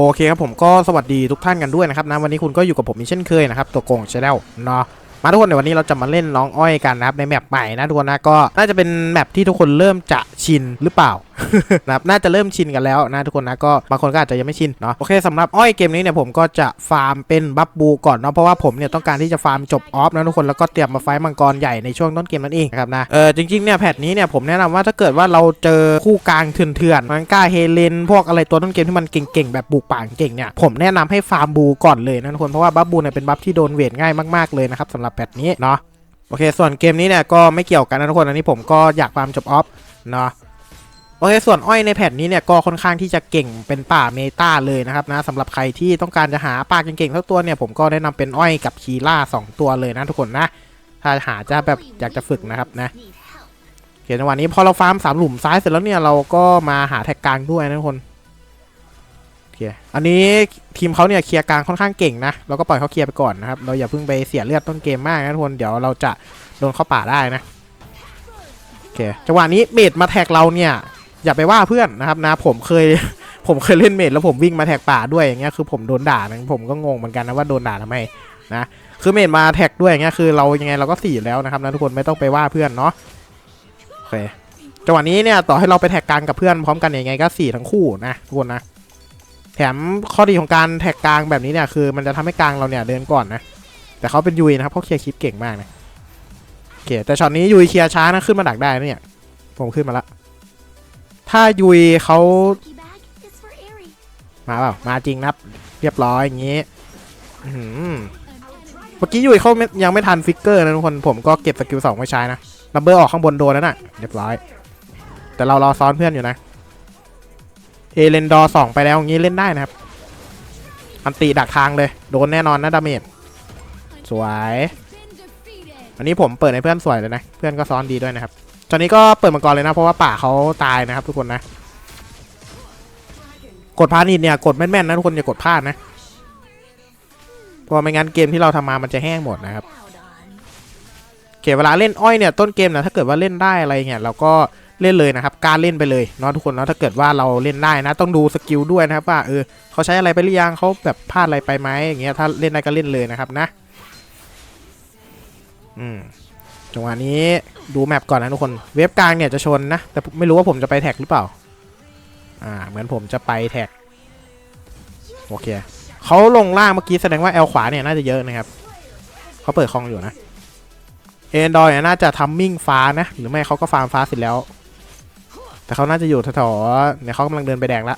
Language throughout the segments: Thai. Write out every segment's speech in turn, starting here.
โอเคครับผมก็สวัสดีทุกท่านกันด้วยนะครับนะวันนี้คุณก็อยู่กับผมอีกเช่นเคยนะครับตัวโกงชาแนลเนาะมาทุกคนในวันนี้เราจะมาเล่นน้องอ้อยกันนะครับในแมปใหม่นะทุกคนนะก็น่าจะเป็นแมปที่ทุกคนเริ่มจะชินหรือเปล่า นะครับน่าจะเริ่มชินกันแล้วนะทุกคนนะก็บางคนก็อาจจะยังไม่ชินเนาะโอเคสำหรับอ้อยเกมนี้เนี่ยผมก็จะฟาร์มเป็นบัฟบูก่อนเนาะเพราะว่าผมเนี่ยต้องการที่จะฟาร์มจบออฟนะทุกคนแล้วก็เตรียมมาไฟมังกรใหญ่ในช่วงต้นเกมนั่นเองนะครับนะเออจริงๆเนี่ยแพทนี้เนี่ยผมแนะนำว่าถ้าเกิดว่าเราเจอคู่กลางเถื่อนๆมันกาเฮเลนพวกอะไรตัวต้นเกมที่มันเก่งๆแบบบุกป่าเก่งเนี่ยผมแนะนำให้ฟาร์มบูก่อนเลยนะทุกคนเพราะว่าบัฟบูเนี่ยเป็นบัฟที่โดนเวทง่ายมากๆเลยนะครับสำหรับแพทนี้เนาะโอเค ส่วนเกมนี้เนี่ยก็ไม่เกี่ยวกันนะทุกคนอันนี้ผมก็อยากฟาร์มจบออฟเนาะ โอเคส่วนอ้อยในแผ่นนี้เนี่ยก็ค่อนข้างที่จะเก่งเป็นป่าเมตาเลยนะครับนะสำหรับใครที่ต้องการจะหาป่าเก่งๆทั้งตัวเนี่ยผมก็แนะนำเป็นอ้อยกับคีล่าสองตัวเลยนะทุกคนนะ ถ้าหาจะแบบอยากจะฝึกนะครับนะโอเคในวันนี้พอเราฟาร์มสามหลุมซ้ายเสร็จแล้วเนี่ยเราก็มาหาแท็กกลางด้วยนะทุกคนโอเคอันนี้ทีมเขาเนี่ยเคลียร์กลางค่อนข้างเก่งนะเราก็ปล่อยเขาเคลียร์ไปก่อนนะครับ เราอย่าเพิ่งไปเสียเลือดต้นเกมมากนะทุกคนเดี๋ยวเราจะโดนเข้าป่าได้นะโอเคจังหวะนี้เมดมาแท็กเราเนี่ย อย่าไปว่าเพื่อนนะครับนะผมเคยผมเคยเล่นเมดแล้วผมวิ่งมาแท็กป่าด้วยอย่างเงี้ยคือผมโดนด่านะผมก็งงเหมือนกันนะว่าโดนด่าทำไมนะคือเมดมาแท็กด้วยอย่างเงี้ยคือเรายังไงเราก็สี่แล้วนะครับนะทุกคนไม่ต้องไปว่าเพื่อนเนาะโอเคจังหวะนี้เนี่ยต่อให้เราไปแท็กกลางกับเพื่อนพร้อมกันยังไงก็สี่ทั้งคู่นะทุกคนนะแถมข้อดีของการแท็กกลางแบบนี้เนี่ยคือมันจะทำให้กลางเราเนี่ยเดินก่อนนะแต่เขาเป็นยุยนะครับเขาเคลียร์คลิปเก่งมากนะโอเคแต่ช็อตนี้ยุยเคลียร์ช้านะขึ้นมาดักได้นะเนี่ยผมขึ้นมาละ ถ้ายุยเขามาเปล่ามาจริงนะเรียบร้อยอย่างงี้เมื่อกี้ยุยเขายังไม่ทันฟิกเกอร์นะทุกคนผมก็เก็บสกิลสองไว้ใช้นะลัมเบอร์ออกข้างบนโดนแล้วน่ะเรียบร้อย แต่เรารอซ้อนเพื่อนอยู่นะ เอเลนดอสองไปแล้วอย่างงี้เล่นได้นะครับ อันตีดักทางเลย โดนแน่นอนนะดาเมจสวย อันนี้ผมเปิดให้เพื่อนสวยเลยนะ เพื่อนก็ซ้อนดีด้วยนะครับ ตอนนี้ก็เปิดมังกรเลยนะ เพราะว่าป่าเขาตายนะครับทุกคนนะ กดพานิดเนี่ยกดแม่นๆนะทุกคนอย่ากดพลาดนะ เพราะไม่งั้นเกมที่เราทำมามันจะแห้งหมดนะครับโอเคเวลาเล่นอ้อยเนี่ยต้นเกมนะถ้าเกิดว่าเล่นได้อะไรเงี้ยเราก็เล่นเลยนะครับการเล่นไปเลยเนาะทุกคนเนาะถ้าเกิดว่าเราเล่นได้นะ ต้องดูสกิลด้วยนะครับว่าเออเขาใช้อะไรไปหรือยังเขาแบบพลาดอะไรไปไหมอย่างเงี้ยถ้าเล่นได้ก็เล่นเลยนะครับนะ อืม จังหวะนี้ดูแมปก่อนนะทุกคน เว็บกลางเนี่ยจะชนนะ แต่ไม่รู้ว่าผมจะไปแท็กหรือเปล่า อ่า เหมือนผมจะไปแท็ก โอเคเขาลงล่างเมื่อกี้แสดงว่าแอลขวาเนี่ยน่าจะเยอะนะครับเขาเปิดคลองอยู่นะ เอ็นดอยน่าจะทัมมิ่งฟ้านะ หรือไม่เขาก็ฟาร์มฟ้าเสร็จแล้ว แต่เขาน่าจะอยู่แถวๆเนี่ยเขากำลังเดินไปแดงละ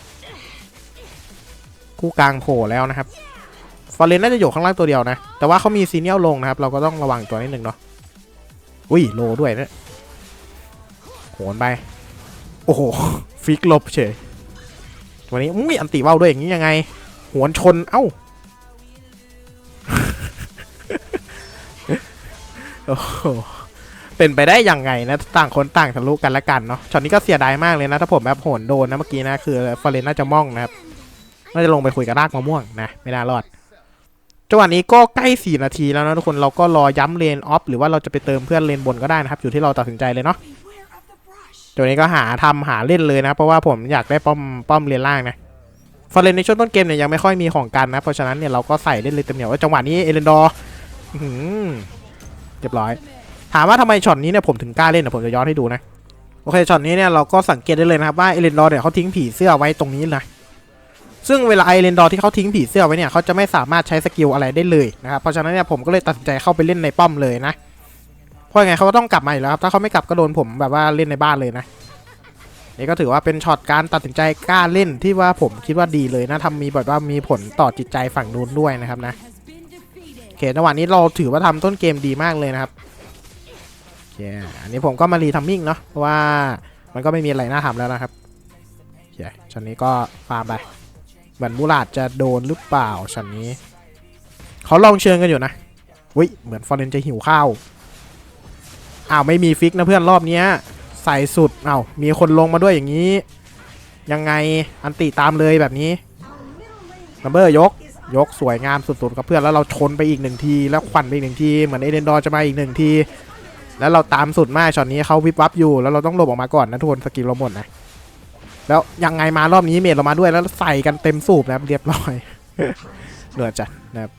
คู่กลางโผล่แล้วนะครับ ฟอร์เรนน่าจะอยู่ข้างล่างตัวเดียวนะ แต่ว่าเขามีซีเนียลลงนะครับ เราก็ต้องระวังตัวนิดนึงเนาะ อุ้ยโลด้วยนะโหนไป โอ้โห ฟิกลบเฉยวันนี้อุ้ยอันติเว้าด้วยอย่างนี้ยังไง หวนชน เอ้าโอ้โหเป็นไปได้ยังไงนะ ต่างคนต่างทะลุกันละกันเนาะช็อตนี้ก็เสียดายมากเลยนะ ถ้าผมแบบโหนโดนนะเมื่อกี้นะ คือฟอร์เรนน่าจะม่องนะครับ น่าจะลงไปคุยกับรากมะม่วงนะ ไม่น่ารอด จังหวะนี้ก็ใกล้ 4 นาทีแล้วนะทุกคนเราก็รอย้ำเลนออฟหรือว่าเราจะไปเติมเพื่อนเลนบนก็ได้นะครับ อยู่ที่เราตัดสินใจเลยเนาะตัวนี้ก็หาทำหาเล่นเลยนะ เพราะว่าผมอยากได้ป้อมป้อมเลนล่างนะฟอร์เรนในช่วงต้นเกมเนี่ยยังไม่ค่อยมีของกันนะเพราะฉะนั้นเนี่ยเราก็ใส่เล่นเลยเต็มเหนียวว่าจังหวะนี้เอเลนดอร์อื้อหือเรียบร้อย ถามว่าทำไมช็อตนี้เนี่ยผมถึงกล้าเล่นเดี๋ยผมจะย้อนให้ดูนะโอเคช็อตนี้เนี่ยเราก็สังเกตได้เลยนะครับว่าเอเลนดอร์เนี่ยเขาทิ้งผีเสื้อไว้ตรงนี้นะ ซึ่งเวลาไอเรนดอร์ที่เขาทิ้งผีเสื้อไว้เนี่ยเขาจะไม่สามารถใช้สกิลอะไรได้เลยนะครับเพราะฉะนั้นเนี่ยผมก็เลยตัดสินใจเข้าไปเล่นในป้อมเลยนะเพราะไงเขาก็ต้องกลับมาอยู่แล้วครับถ้าเขาไม่กลับก็โดนผมแบบว่าเล่นในบ้านเลยนะนี่ก็ถือว่าเป็นช็อตการตัดสินใจกล้าเล่นที่ว่าผมคิดว่าดีเลยนะทำมีแบบว่ามีผลต่อจิตใจฝั่งนู้นด้วยนะครับนะโอเคจังหวะนี้เราถือว่าทำต้นเกมดีมากเลยนะครับโอเคอันนี้ผมก็มารีทัมมิ่งเนาะเพราะว่ามันก็ไม่มีอะไรน่าทำแล้วนะครับโอเคช็อตนี้ก็ฟาร์มไป เหมือนมูลาดจะโดนหรือเปล่าฉันนี้เขาลองเชิญกันอยู่นะวิเหมือนฟอร์เรนจะหิวข้าวอ้าวไม่มีฟิกนะเพื่อนรอบเนี้ยใส่สุดอ้าวมีคนลงมาด้วยอย่างนี้ ยังไงอันติตามเลยแบบนี้ลัมเบอร์ยกยกสวยงามสุดๆกับเพื่อนแล้วเราชนไปอีกหนึ่งที แล้วควันไปอีกหนึ่งที เหมือนเอเดนดอร์จะมาอีกหนึ่งที แล้วเราตามสุดมากช็อตนี้เขาวิบวับอยู่แล้วเราต้องหลบออกมาก่อนนะทุกคนสกิลเราหมดนะ แล้วยังไงมารอบนี้เมดเรามาด้วยแล้วใส่กันเต็มสูบนะครับเรียบร้อยเหนือจัดนะครับ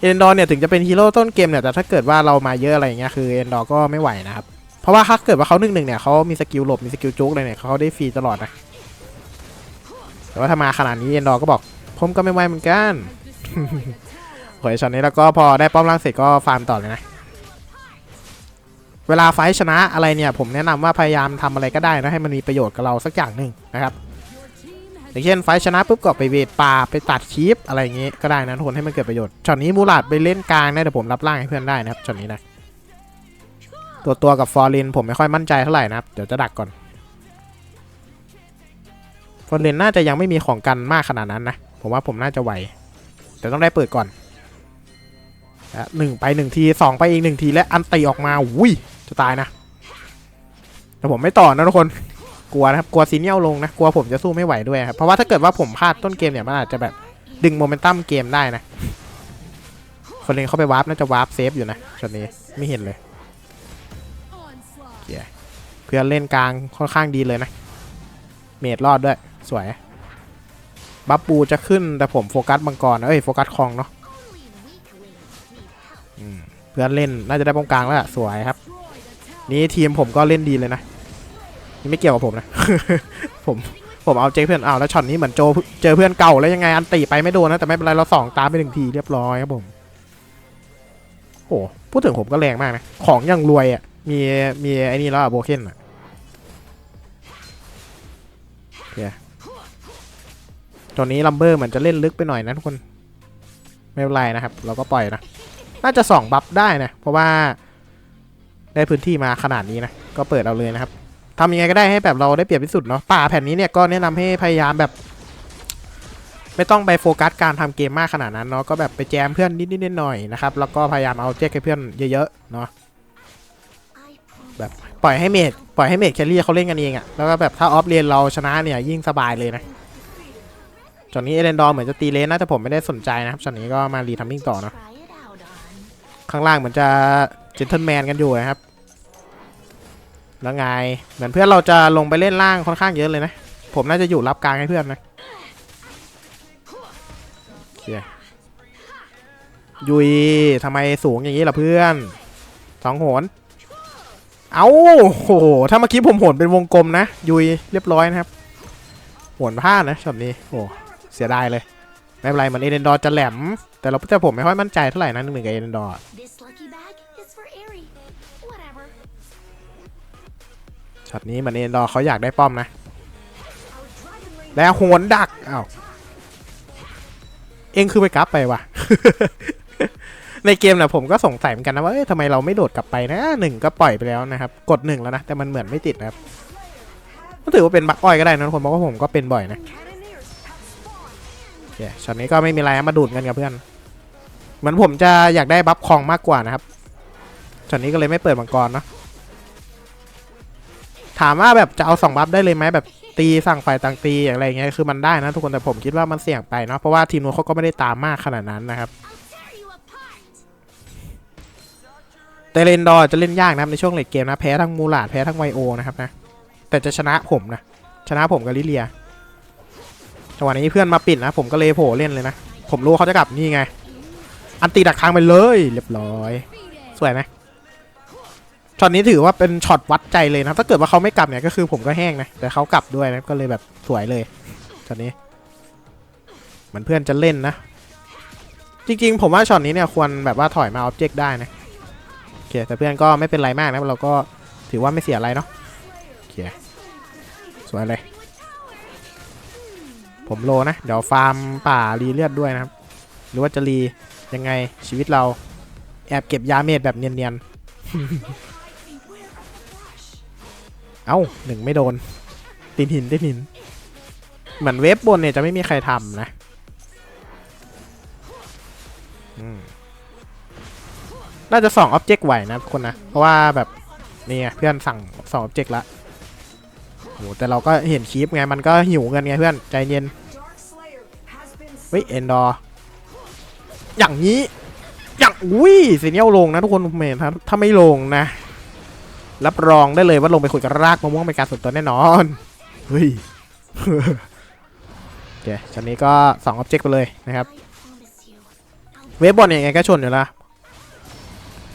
เอนดอร์เนี่ยถึงจะเป็นฮีโร่ต้นเกมเนี่ยแต่ถ้าเกิดว่าเรามาเยอะอะไรเงี้ยคือเอนดอร์ก็ไม่ไหวนะครับ เพราะว่าถ้าเกิดว่าเขาหนึ่งหนึ่งเนี่ยเขามีสกิลหลบมีสกิลจุกอะไรเนี่ยเขาได้ฟรีตลอดนะแต่ว่าถ้ามาขนาดนี้เอนดอร์ก็บอกผมก็ไม่ไหวเหมือนกันโอยช็อตนี้แล้วก็พอได้ป้อมล่างเสร็จก็ฟาร์มต่อเลยนะ เวลาไฟชนะอะไรเนี่ย ผมแนะนำว่าพยายามทำอะไรก็ได้นะให้มันมีประโยชน์กับเราสักอย่างหนึ่งนะครับอย่างเช่นไฟชนะปุ๊บก็ไปเวทป่าไปตัดคลิปอะไรอย่างงี้ก็ได้นะทุกคนให้มันเกิดประโยชน์ช็อตนี้มูลาดไปเล่นกลางนะเดี๋ยวผมรับล่างให้เพื่อนได้นะครับช็อตนี้นะตัวตัวกับฟอร์เรนผมไม่ค่อยมั่นใจเท่าไหร่นะครับเดี๋ยวจะดักก่อนฟอร์เรนน่าจะยังไม่มีของกันมากขนาดนั้นนะผมว่าผมน่าจะไหวแต่ต้องได้เปิดก่อนและหนึ่งไปหนึ่งทีสองไปอีกหนึ่งทีและอันตีออกมาอุ้ย จะตายนะ แต่ผมไม่ต่อนะทุกคน กลัวนะครับ กลัวซีเนียลลงนะ กลัวผมจะสู้ไม่ไหวด้วยครับ เพราะว่าถ้าเกิดว่าผมพลาดต้นเกมเนี่ยมันอาจจะแบบดึงโมเมนตัมเกมได้นะ คนเล่นเข้าไปวาร์ปน่าจะวาร์ปเซฟอยู่นะช็อตนี้ไม่เห็นเลยเกียเพื่อนเล่นกลางค่อนข้างดีเลยนะ เมดรอดด้วย สวย บัฟปูจะขึ้นแต่ผมโฟกัสมังกรนะเอ้ยโฟกัสคลองเนาะเพื่อนเล่นน่าจะได้ป้องกลางแล้วสวยครับ นี่ทีมผมก็เล่นดีเลยนะนี่ไม่เกี่ยวกับผมนะ ผมผมเอาเจเพื่อนเอาแล้วช็อตนี้เหมือนโจเจอเพื่อนเก่าแล้วยังไงอันตีไปไม่โดนนะแต่ไม่เป็นไรเราสองตามไปหนึ่งทีเรียบร้อยครับผมโอ้พูดถึงผมก็แรงมากนะ ของยังรวยอะ มีมีไอ้นี่แล้วอะโบเคนอะโอเคตัวนี้ลัมเบอร์เหมือนจะเล่นลึกไปหน่อยนะทุกคน ไม่เป็นไรนะครับ เราก็ปล่อยนะ น่าจะสองบัฟได้นะ เพราะว่า ได้พื้นที่มาขนาดนี้นะก็เปิดเอาเลยนะครับทำยังไงก็ได้ให้แบบเราได้เปรียบที่สุดเนาะป่าแผ่นนี้เนี่ยก็แนะนำให้พยายามแบบ ไม่ต้องไปโฟกัสการทำเกมมากขนาดนั้นเนาะก็แบบไปแจมเพื่อนนิดๆหน่อยๆนะครับแล้วก็พยายามเอาเจ๊กให้เพื่อนเยอะๆเนาะแบบปล่อยให้เมดปล่อยให้เมดแคลรี่เขาเล่นกันเองอะแล้วก็แบบถ้าออฟเลนเราชนะเนี่ยยิ่งสบายเลยนะจอนนี้เอเดนดอร์เหมือนจะตีเลนนะแต่ผมไม่ได้สนใจนะครับจอนนี้ก็มารีทัมมิ่งต่อเนาะข้างล่างเหมือนจะ เจนเทลแมนกันอยู่นะครับ แล้วไง เหมือนเพื่อนเราจะลงไปเล่นล่างค่อนข้างเยอะเลยนะ ผมน่าจะอยู่รับกลางให้เพื่อนนะยุยทำไมสูงอย่างนี้ล่ะเพื่อน สองโหน เอาโห ถ้าเมื่อกี้ผมโหนเป็นวงกลมนะ ยุยเรียบร้อยนะครับ โหนพลาดนะช็อตนี้ โอ้ เสียดายเลย ไม่เป็นไรเหมือนเอเดนดอร์จะแหลม แต่เราแต่ผมไม่ค่อยมั่นใจเท่าไหร่นะหนึ่งกับเอเดนดอร์ ช็อตนี้มือนเอเดนดอเขาอยากได้ป้อมนะ แล้วโหนดักอ้าวเองคือไปกลับไปวะในเกมนะผมก็สงสัยเหมือนกันนะว่าเอ้ยทำไมเราไม่โดดกลับไปนะหนึ่งก็ปล่อยไปแล้วนะครับ กดหนึ่งแล้วนะ แต่มันเหมือนไม่ติดนะครับก็ถือว่าเป็นบักอ้อยก็ได้นะคนเพราะว่าผมก็เป็นบ่อยนะโอเคช็อตนี้ก็ไม่มีอะไรมาดูดกันกับเพื่อน เหมือนผมจะอยากได้บัฟคองมากกว่านะครับช็อตนี้ก็เลยไม่เปิดมังกรเนาะ ถามว่าแบบจะเอาสองบัฟได้เลยไหมแบบตีสั่งฝ่ายต่างตีอย่างไรเงี้ยคือมันได้นะทุกคนแต่ผมคิดว่ามันเสี่ยงไปเนาะเพราะว่าทีมนู้นเขาก็ไม่ได้ตามมากขนาดนั้นนะครับแต่เลนดอร์จะเล่นยากนะครับในช่วงเลดเกมนะแพ้ทั้งมูลาดแพ้ทั้งไวโอนะครับนะแต่จะชนะผมนะชนะผมกับลิเลียจังหวะนี้เพื่อนมาปิดนะผมก็เลยโผล่เล่นเลยนะผมรู้เขาจะกลับนี่ไง อันตีดักทางไปเลย เรียบร้อย สวยไหม ช็อตนี้ถือว่าเป็นช็อตวัดใจเลยนะ ถ้าเกิดว่าเขาไม่กลับเนี่ยก็คือผมก็แห้งนะ แต่เขากลับด้วยนะ ก็เลยแบบสวยเลยช็อตนี้เหมือนเพื่อนจะเล่นนะ จริงๆ ผมว่าช็อตนี้เนี่ยควรแบบว่าถอยมาออบเจกต์ได้นะ โอเค แต่เพื่อนก็ไม่เป็นไรมากนะ เราก็ถือว่าไม่เสียอะไรเนาะ โอเค สวยเลย ผมโลนะ เดี๋ยวฟาร์มป่ารีเลือดด้วยนะครับ หรือว่าจะรียังไงชีวิตเราแอบเก็บยาเมดแบบเนียนๆ เอ้าหนึ่งไม่โดนตีนหินตีนหิน เหมือนเว็บบนเนี่ยจะไม่มีใครทำนะน่าจะสองออบเจกต์ไหวนะทุกคนนะ เพราะว่าแบบนี่ไงเพื่อนสั่งสองออบเจกต์ละโหแต่เราก็เห็นคลิปไง มันก็หิวเงินไงเพื่อน ใจเย็นเฮ้ยเอนดอร์อย่างนี้ อย่างอุ้ยซีเนียลลงนะทุกคนเมนถ้าถ้าไม่ลงนะ รับรองได้เลยว่าลงไปคุยกับรากมะม่วงเป็นการส่วนตัวแน่นอน เฮ้ยโอเคช็อตนี้ก็2ออบเจกต์ไปเลยนะครับ I promise you. I'll เวฟบอลเนี่ยยังไงก็ชนอยู่แล้ว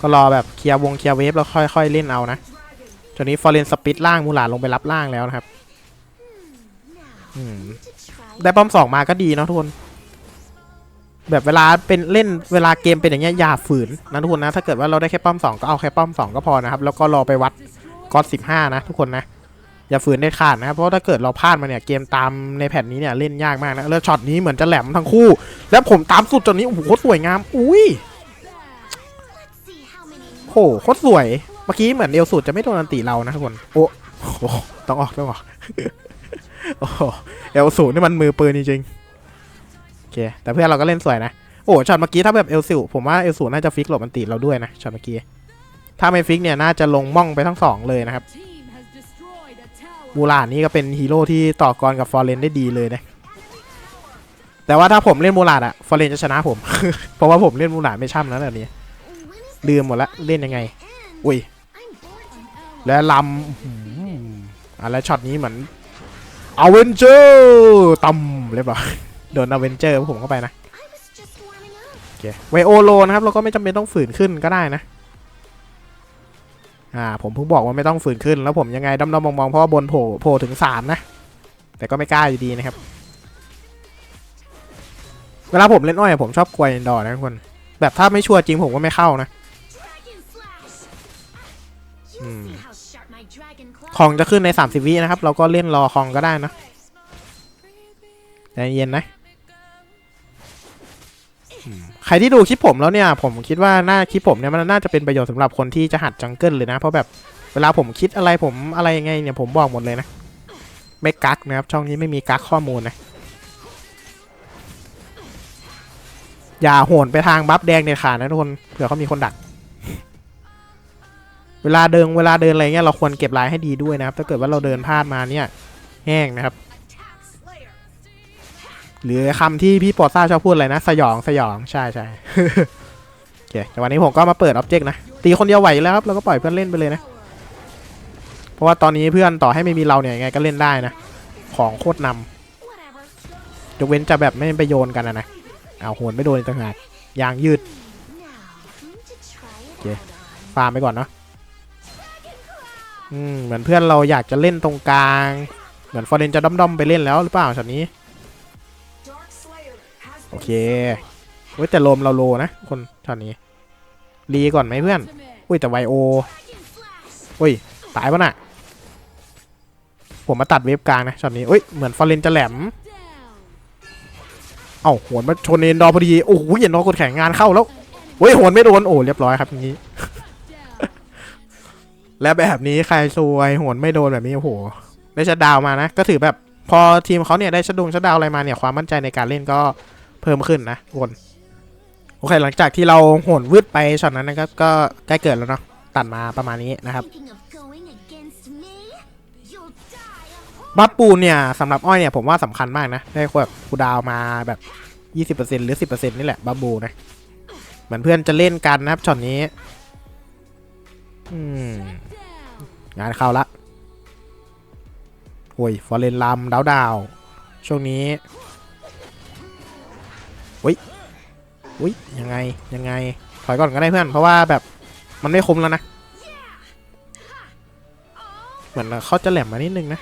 ก็รอแบบเคลียร์วงเคลียร์เวฟแล้วค่อยๆเล่นเอานะตอนนี้ฟอร์เรนสปิดล่างมูหลาดลงไปรับล่างแล้วนะครับ now อืม to try ได้ป้อมสองมาก็ดีเนาะทุกคน แบบเวลาเป็นเล่นเวลาเกมเป็นอย่างเงี้ยอย่าฝืนนะทุกคนนะ ถ้าเกิดว่าเราได้แค่ป้อมสองก็เอาแค่ป้อมสองก็พอนะครับ แล้วก็รอไปวัดก็สิบห้านะทุกคนนะ อย่าฝืนได้ขาดนะครับ เพราะถ้าเกิดเราพลาดมาเนี่ยเกมตามในแผ่นนี้เนี่ยเล่นยากมากนะ แล้วช็อตนี้เหมือนจะแหลมทั้งคู่ แล้วผมตามสุดจนนี้โอ้โหโคตรสวยงาม อุ้ยโหโคตรสวย เมื่อกี้เหมือนเอลสูตรจะไม่โดนอันติเรานะทุกคน โอ้โหต้องออกต้องออกโอ้เอลสูตรนี่มันมือปืนจริงๆ เค แต่เพื่อนเราก็เล่นสวยนะ โอ้ช็อตเมื่อกี้ถ้าแบบเอลสูผมว่าเอลสูน่าจะฟิกหลบอันติเราด้วยนะช็อตเมื่อกี้ ถ้าไม่ฟิกเนี่ยน่าจะลงม่องไปทั้งสองเลยนะครับ บูลานี่ก็เป็นฮีโร่ที่ต่อกรกับฟอร์เรนได้ดีเลยนะ แต่ว่าถ้าผมเล่นบูลาดอะฟอร์เรนจะชนะผม เพราะว่าผมเล่นบูลาดไม่ช่ำนะแบบนี้ ลืมหมดละเล่นยังไง อุ้ย และลำอะแล้วช็อตนี้เหมือนอเวนเจอร์ตำเรียบร้อย โดนอเวนเจอร์ผมเข้าไปนะ I was just warming up. โอเคไวโอโลนะครับเราก็ไม่จำเป็นต้องฝืนขึ้นก็ได้นะอ่าผมเพิ่งบอกว่าไม่ต้องฝืนขึ้น แล้วผมยังไงด้อมๆมองๆเพราะว่าบนโผล่โผล่ถึงสามนะ แต่ก็ไม่กล้าอยู่ดีนะครับ เวลาผมเล่นอ้อยอะผมชอบกวยดอร์นะทุกคน แบบถ้าไม่ชัวร์จริงผมก็ไม่เข้านะ Dragon slash. You'll Hmm. see how sharp my dragon claw. คองจะขึ้นใน 30 วินะครับ เราก็เล่นรอคองก็ได้นะใจเย็นนะอืมใค รที่ดูคลิปผมแล้วเนี่ย ผมคิดว่าหน้าคลิปผมเนี่ยมันน่าจะเป็นประโยชน์สำหรับคนที่จะหัดจังเกิลเลยนะ เพราะแบบเวลาผมคิดอะไรผมอะไรยังไงเนี่ยผมบอกหมดเลยนะ ไม่กักนะครับ ช่องนี้ไม่มีกักข้อมูลนะอย่าโหนไปทางบัฟแดงเด็ดขาดนะทุกคนเผื่อเขามีคนดัก เวลาเดินเวลาเดินอะไรเงี้ยเราควรเก็บลายให้ดีด้วยนะครับ ถ้าเกิดว่าเราเดินพลาดมาเนี่ย แห้งนะครับ หรือคำที่พี่ปอซ่าชอบพูดอะไรนะ สยองสยองใช่ใช่โอเคแต่วันนี้ผมก็มาเปิดอ็อบเจกต์นะ ตีคนเดียวไหวแล้วครับเราก็ปล่อยเพื่อนเล่นไปเลยนะ เพราะว่าตอนนี้เพื่อนต่อให้ไม่มีเราเนี่ยยังไงก็เล่นได้นะ ของโคตรนำยกเว้นจะแบบไม่ไปโยนกันนะนะเอาโหนไม่โดนต่างหากยางยืด Now, time to try it Okay. out on. ฟาร์มไปก่อนเนาะอืมเหมือนเพื่อนเราอยากจะเล่นตรงกลาง เหมือนฟอร์เรนจะด้อมๆไปเล่นแล้วหรือเปล่าช็อตนี้ โอเคเว้ยแต่โลมเราโลนะ คนช็อตนี้รีก่อนไหมเพื่อนอุ้ยแต่ไวโออุ้ยตายปะน่ะผมมาตัดเวฟกลางนะช็อตนี้อุ้ยเหมือนฟอร์เรนจะแหลม เอ้าโหนมาชนเอ็นดอพอดี โอ้โหเอ็นดอกดแข่งงานเข้าแล้วเฮ้ยโหนไม่โดน โอ้เรียบร้อยครับงนี้ และแบบนี้ใครซวยโหนไม่โดนแบบนี้โอ้โห ได้ชัดดาวมานะ ก็ถือแบบพอทีมเขาเนี่ยได้ชัดดงชัดดาวอะไรมาเนี่ยความมั่นใจในการเล่นก็ เพิ่มขึ้นนะทุกคนโอเคหลังจากที่เราโหนวืดไปช็อตนั้นนะครับก็ใกล้เกิดแล้วเนาะตัดมาประมาณนี้นะครับ Thinking of going against me? You'll die a whole บัฟปูนเนี่ยสำหรับอ้อยเนี่ยผมว่าสำคัญมากนะ ได้แบบคูลดาวน์มาแบบ 20%หรือ 10%นี่แหละบัฟบูนะเหมือนเพื่อนจะเล่นกันนะครับช็อตนี้อืม Down. งานเข้าละโอ้ยฟอร์เรนลำดาวดาวๆช่วงนี้ อุ้ยอุ้ยยังไงยังไงถอยก่อนก็ได้เพื่อนเพราะว่าแบบมันไม่คุ้มแล้วนะ เหมือนเขาจะแหลมมานิดนึงนะ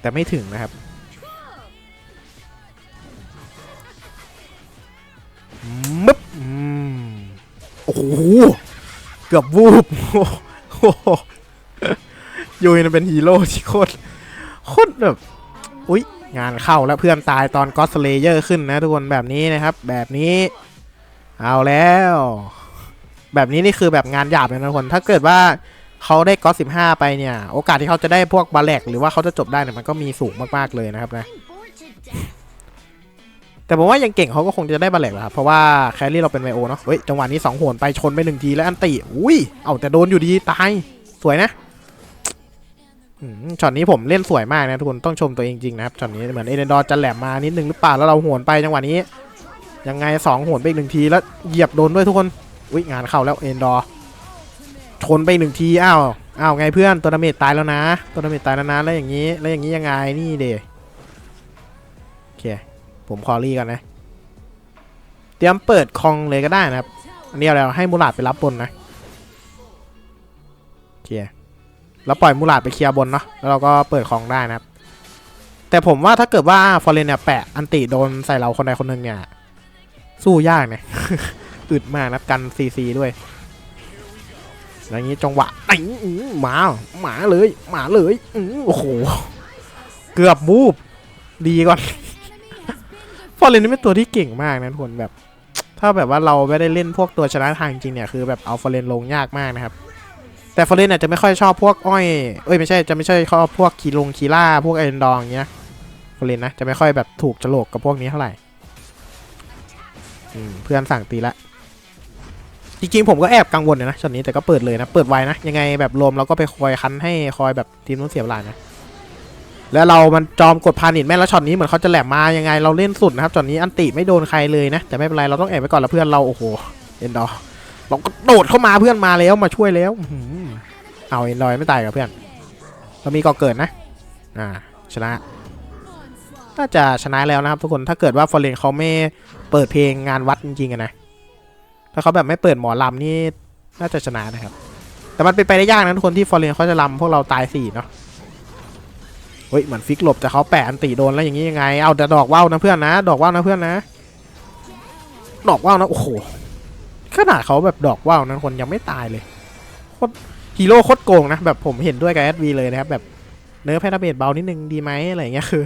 แต่ไม่ถึงนะครับมึบโอ้โห เกือบวูบโอ้โหยูนเป็นฮีโร่ที่โคตรโคตรแบบ อุ๊ย งานเข้าแล้วเพื่อนตายตอนก็อ s เลเยอร์ขึ้นนะทุกคนแบบนี้นะครับ แบบนี้เอาแล้ว แบบนี้นี่คือแบบงานหยาบเลยนะทุกคน ถ้าเกิดว่าเขาได้ก็สิบห้าไปเนี่ย โอกาสที่เขาจะได้พวกบาแลกหรือว่าเขาจะจบได้เนี่ยมันก็มีสูงมากๆเลยนะครับนะแต่ผมว่ายังเก่งเขาก็คงจะได้บาแลกแหละครับ เพราะว่าแครี่เราเป็นไวโอเนาะเฮ้ยจังหวะนี้สองโหนไปชนไปหนึ่งทีแล้วอันติอุ้ยเอาแต่โดนอยู่ดีตายสวยนะ ช็อตนี้ผมเล่นสวยมากนะทุกคนต้องชมตัวเองจริงนะครับช็อตนี้เหมือนเอเดนดอร์จะแหลมมานิดนึงหรือเปล่าแล้วเราโหนไปจังหวะนี้ ยังไงสองโหนไปอีกหนึ่งทีแล้วเหยียบโดนด้วยทุกคนอุ้ยงานเข้าแล้วเอเดนดอร์ชนไปหนึ่งทีอ้าวอ้าวไงเพื่อนตัวดาเมจตายแล้วนะ ตัวดาเมจตายแล้วนะแล้วอย่างนี้แล้วอย่างนี้ยังไงนี่เดโอเคผมคอรี่กันนะ เตรียมเปิดคองเลยก็ได้นะครับ อันนี้เราให้มูลาดไปรับบนนะโอเค แล้วปล่อยมูลาดไปเคลียร์บนเนาะแล้วเราก็เปิดคองได้นะครับแต่ผมว่าถ้าเกิดว่าฟอร์เรนเนี่ยแปะอันติโดนใส่เราคนใดคนหนึ่งเนี่ย สู้ยากเนี่ยอึดมากนะกันซีซีด้วยอย่างนี้จังหวะไอ้หมาหมาเลย หมาเลยอืโอ้โหเกือบมูฟดีก่อนฟอร์เรนนี่เป็นตัวที่เก่งมากนะทุกคนแบบ ถ้าแบบว่าเราไม่ได้เล่นพวกตัวชนะทางจริงเนี่ยคือแบบเอาฟอร์เรนลงยากมากนะครับ แต่ฟอร์เรนเนี่ยจะไม่ค่อยชอบพวกอ้อยเอ้ยไม่ใช่จะไม่ใช่ชอบพวกคีลงคีล่าพวกเอ็นดองอย่างเงี้ยฟอร์เรนนะจะไม่ค่อยแบบถูกจโลกกับพวกนี้เท่าไหร่เพื่อนสั่งตีละจริงๆผมก็แอบกังวลอยู่นะช็อตนี้แต่ก็เปิดเลยนะ เปิดไวนะ ยังไงแบบรวมเราก็ไปคอยคันให้คอยแบบทีมนู้นเสียเวลานะ แล้วเรามันจอมกดพานิชแม่แล้วช็อตนี้เหมือนเขาจะแหลมมายังไงเราเล่นสุดนะครับช็อตนี้อันติไม่โดนใครเลยนะ แต่ไม่เป็นไรเราต้องแอบไว้ก่อนแล้วเพื่อนเราโอ้โหเอ็นดอร์ เราก็โดดเข้ามาเพื่อนมาแล้วมาช่วยแล้วอเอาเอ็นดอร์ไม่ตายกับเพื่อน เรามีก่อเกิดนะ อ่า ชนะ น่าจะชนะแล้วนะครับทุกคน ถ้าเกิดว่าฟอร์เรนเขาไม่เปิดเพลงงานวัดจริงๆนะ ถ้าเขาแบบไม่เปิดหมอลำนี่น่าจะชนะนะครับ แต่มันเป็นไปได้ยากนะทุกคนที่ฟอร์เรนเขาจะลำพวกเราตายสี่เนาะ เฮ้ยเหมือนฟิกหลบแต่เขาแปะอันติโดนแล้วอย่างนี้ยังไง เอาแต่ดอกว่าวนะเพื่อนนะ ดอกว่าวนะเพื่อนนะ ดอกว่าวนะ โอ้โห ขนาดเขาแบบดอกว่าวนั้นคนยังไม่ตายเลยโคตรฮีโร่โคตรโกงนะแบบผมเห็นด้วยกับแอดวีเลยนะครับแบบเนื้อแพทเบดเบานิดนึงดีไหมอะไรเงี้ยคือ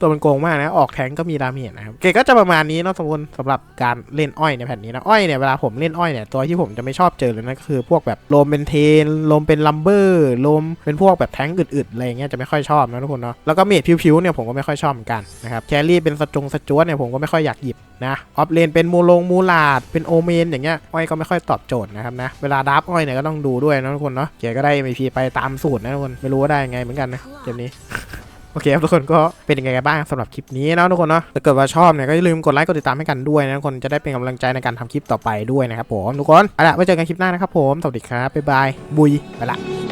ตัวมันโกงมากนะ ออกแทงก็มีดาเมจนะครับ เกก็จะประมาณนี้เนาะสมมติสำหรับการเล่นอ้อยในแผ่นนี้นะ อ้อยเนี่ยเวลาผมเล่นอ้อยเนี่ย ตัวที่ผมจะไม่ชอบเจอเลยนะก็คือพวกแบบโลมเป็นเทนโลมเป็นลัมเบอร์โลมเป็นพวกแบบแทงอึดๆอะไรอย่างเงี้ยจะไม่ค่อยชอบนะทุกคนเนาะ แล้วก็เมจผิวๆเนี่ยผมก็ไม่ค่อยชอบเหมือนกันนะครับ แครี่เป็นสจงสจวตเนี่ยผมก็ไม่ค่อยอยากหยิบนะ ออฟเลนเป็นมูลงมูลาด เป็นโอเมนอย่างเงี้ย อ้อยก็ไม่ค่อยตอบโจทย์นะครับนะ เวลาดับอ้อยเนี่ยก็ต้องดูด้วยนะทุกคนเนาะ เกก็ได้ MVP ไปตามสูตรนะทุกคน ไม่รู้ว่าได้ไงเหมือนกันนะเกมนี้ โอเคครับทุกคนก็เป็นยังไงกันบ้างสำหรับคลิปนี้นะทุกคนเนาะถ้าเกิดว่าชอบเนี่ยก็อย่าลืมกดไลค์กดติดตามให้กันด้วยนะทุกคนจะได้เป็นกำลังใจในการทำคลิปต่อไปด้วยนะครับผมทุกคนเอาล่ะไว้เจอกันคลิปหน้านะครับผมสวัสดีครับบ๊ายบายบุยไปละ